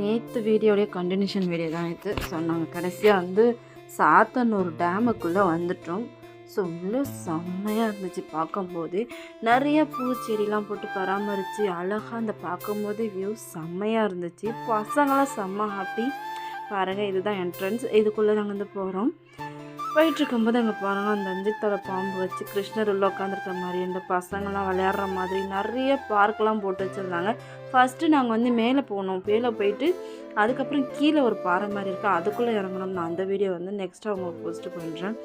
நேற்று வீடியோடைய continuation video தான் இது. ஸோ நாங்கள் கடைசியாக வந்து சாத்தனூர் டேமுக்குள்ளே வந்துட்டோம். ஸோ உள்ள செம்மையாக இருந்துச்சு பார்க்கும்போது. நிறைய பூச்செடிலாம் போட்டு பராமரித்து அழகாக அந்த பார்க்கும்போது வியூ செம்மையாக இருந்துச்சு. பசங்களாம் செம்ம ஹாப்பி பாருங்கள் இதுதான் என்ட்ரன்ஸ் இதுக்குள்ளே நாங்கள் வந்து போகிறோம் போயிட்டுருக்கும்போது அங்கே பாருங்கள் அந்த அஞ்சித்தோட பாம்பு வச்சு கிருஷ்ணர் உள்ளே உட்காந்துருக்க மாதிரி இந்த பசங்கள்லாம் விளையாடுற மாதிரி நிறைய பார்க்கெலாம் போட்டு வச்சுருந்தாங்க. ஃபஸ்ட்டு நாங்கள் வந்து மேலே போனோம். மேலே போயிட்டு அதுக்கப்புறம் கீழே ஒரு பாறை மாதிரி இருக்குது அதுக்குள்ளே இறங்கணும் நான் அந்த வீடியோ வந்து நெக்ஸ்ட்டாக உங்களுக்கு போஸ்ட் பண்ணுறேன்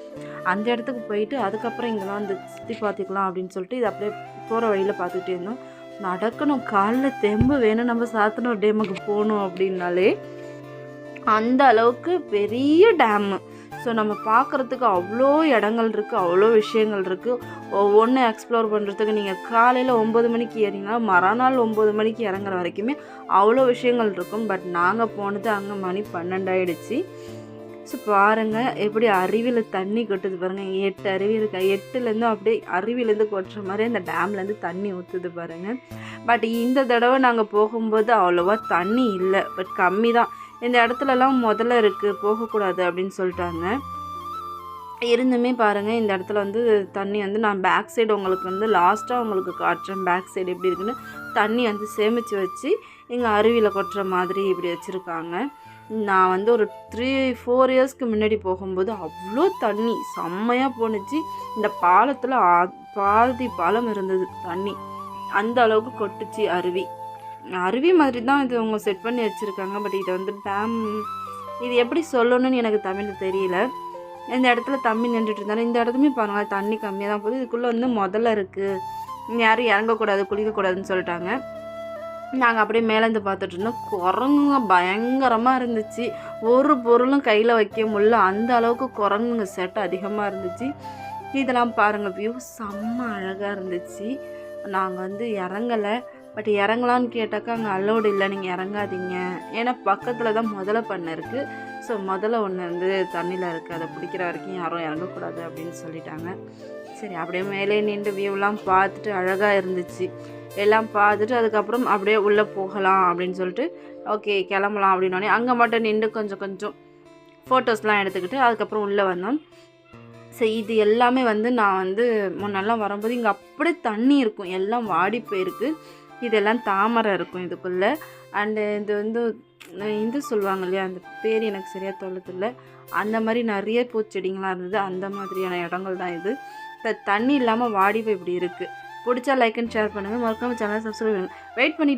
அந்த இடத்துக்கு போயிட்டு அதுக்கப்புறம் இங்கெல்லாம் வந்து சுற்றி பார்த்துக்கலாம் அப்படின்னு சொல்லிட்டு இது அப்படியே போகிற வழியில் பார்த்துக்கிட்டே இருந்தோம். நடக்கணும். காலில் தெம்பு வேணும். நம்ம சாத்தனூர் டேமுக்கு போகணும் அப்படின்னாலே அந்த அளவுக்கு பெரிய டேமு. ஸோ நம்ம பார்க்குறதுக்கு அவ்வளோ இடங்கள் இருக்குது அவ்வளோ விஷயங்கள் இருக்குது ஒவ்வொன்றும் எக்ஸ்ப்ளோர் பண்ணுறதுக்கு நீங்கள் காலையில் ஒம்பது மணிக்கு ஏறிங்கன்னா மறுநாள் ஒம்பது மணிக்கு இறங்குற வரைக்குமே அவ்வளோ விஷயங்கள் இருக்கும். பட் நாங்கள் போனது அங்கே மணி பன்னெண்டாயிடுச்சு ஸோ பாருங்கள் எப்படி அருவியில் தண்ணி கொட்டுது பாருங்கள் எட்டு அருவி இருக்கா. எட்டுலேருந்து அப்படியே அருவிலேருந்து கொட்டுற மாதிரி அந்த டேம்லேருந்து தண்ணி ஊற்றுது பாருங்கள் பட் இந்த தடவை நாங்கள் போகும்போது அவ்வளோவா தண்ணி இல்லை. பட் கம்மி தான் இந்த இடத்துலலாம் முதல்ல இருக்குது போகக்கூடாது அப்படின்னு சொல்லிட்டாங்க. இருந்துமே பாருங்கள் இந்த இடத்துல வந்து தண்ணி வந்து நான் பேக் சைடு உங்களுக்கு வந்து லாஸ்ட்டாக உங்களுக்கு காட்டுறேன் பேக் சைடு எப்படி இருக்குன்னு. தண்ணி வந்து சேமித்து வச்சு எங்கள் அருவியில் கொட்டுற மாதிரி இப்படி வச்சுருக்காங்க. நான் வந்து ஒரு த்ரீ ஃபோர் இயர்ஸ்க்கு முன்னாடி போகும்போது அவ்வளோ தண்ணி செம்மையாக போணுச்சு. இந்த பாலத்தில் பாதி பாலம் இருந்தது தண்ணி. அந்த அளவுக்கு கொட்டுச்சு அருவி. அருவி மாதிரி தான் இது அவங்க செட் பண்ணி வச்சுருக்காங்க. பட் இதை வந்து டேம் இது எப்படி சொல்லணும்னு எனக்கு தமிழ் தெரியல. இந்த இடத்துல தம்பி நின்றுட்டு இருந்தாரு இந்த இடத்துமே பாருங்கள் தண்ணி கம்மியாக தான் போகுது. இதுக்குள்ளே வந்து முதல்ல இருக்குது யாரும் இறங்கக்கூடாது குளிக்கக்கூடாதுன்னு சொல்லிட்டாங்க. நாங்கள் அப்படியே மேலேருந்து பார்த்துட்டு இருந்தோம். குரங்குங்க பயங்கரமாக இருந்துச்சு. ஒரு பொருளும் கையில் வைக்க முடியல. அந்த அளவுக்கு குரங்குங்க செட் அதிகமாக இருந்துச்சு. இதெல்லாம் பாருங்கள் வியூ செம்ம அழகாக இருந்துச்சு. நாங்கள் வந்து இறங்கலை. பட் இறங்கலான்னு கேட்டாக்கா அங்கே அலோடு இல்லை. நீங்கள் இறங்காதீங்க. ஏன்னா பக்கத்தில் தான் முதல்ல பண்ண இருக்குது ஸோ முதல்ல ஒன்று வந்து தண்ணியில் இருக்குது அதை பிடிக்கிற வரைக்கும் யாரும் இறங்கக்கூடாது அப்படின்னு சொல்லிட்டாங்க. சரி அப்படியே மேலே நின்று வியூலாம் பார்த்துட்டு அழகாக இருந்துச்சு. எல்லாம் பார்த்துட்டு அதுக்கப்புறம் அப்படியே உள்ளே போகலாம் அப்படின்னு சொல்லிட்டு ஓகே கிளம்பலாம் அப்படின்னோடனே அங்கே மட்டும் நின்று கொஞ்சம் கொஞ்சம் ஃபோட்டோஸ்லாம் எடுத்துக்கிட்டு அதுக்கப்புறம் உள்ளே வந்தோம். ஸோ இது எல்லாமே வந்து நான் வந்து முன்னெல்லாம் வரும்போது இங்கே அப்படியே தண்ணி இருக்கும். எல்லாம் வாடி போயிருக்கு. இதெல்லாம் தாமரை இருக்கும் இதுக்குள்ளே. அண்டு இது வந்து இது சொல்லுவாங்க இல்லையா அந்த பேர் எனக்கு சரியாக தொல்லதில்ல அந்த மாதிரி நிறைய பூச்செடிங்களாம் இருந்தது. அந்த மாதிரியான இடங்கள் தான் இது. இப்போ தண்ணி இல்லாமல் வாடி போய் இப்படி இருக்குது பிடிச்சா லைக் அண்ட் ஷேர் பண்ணுங்கள் மறக்காமல் சேனல் சப்ஸ்கிரைப் பண்ணுங்கள் வெயிட் பண்ணிவிட்டு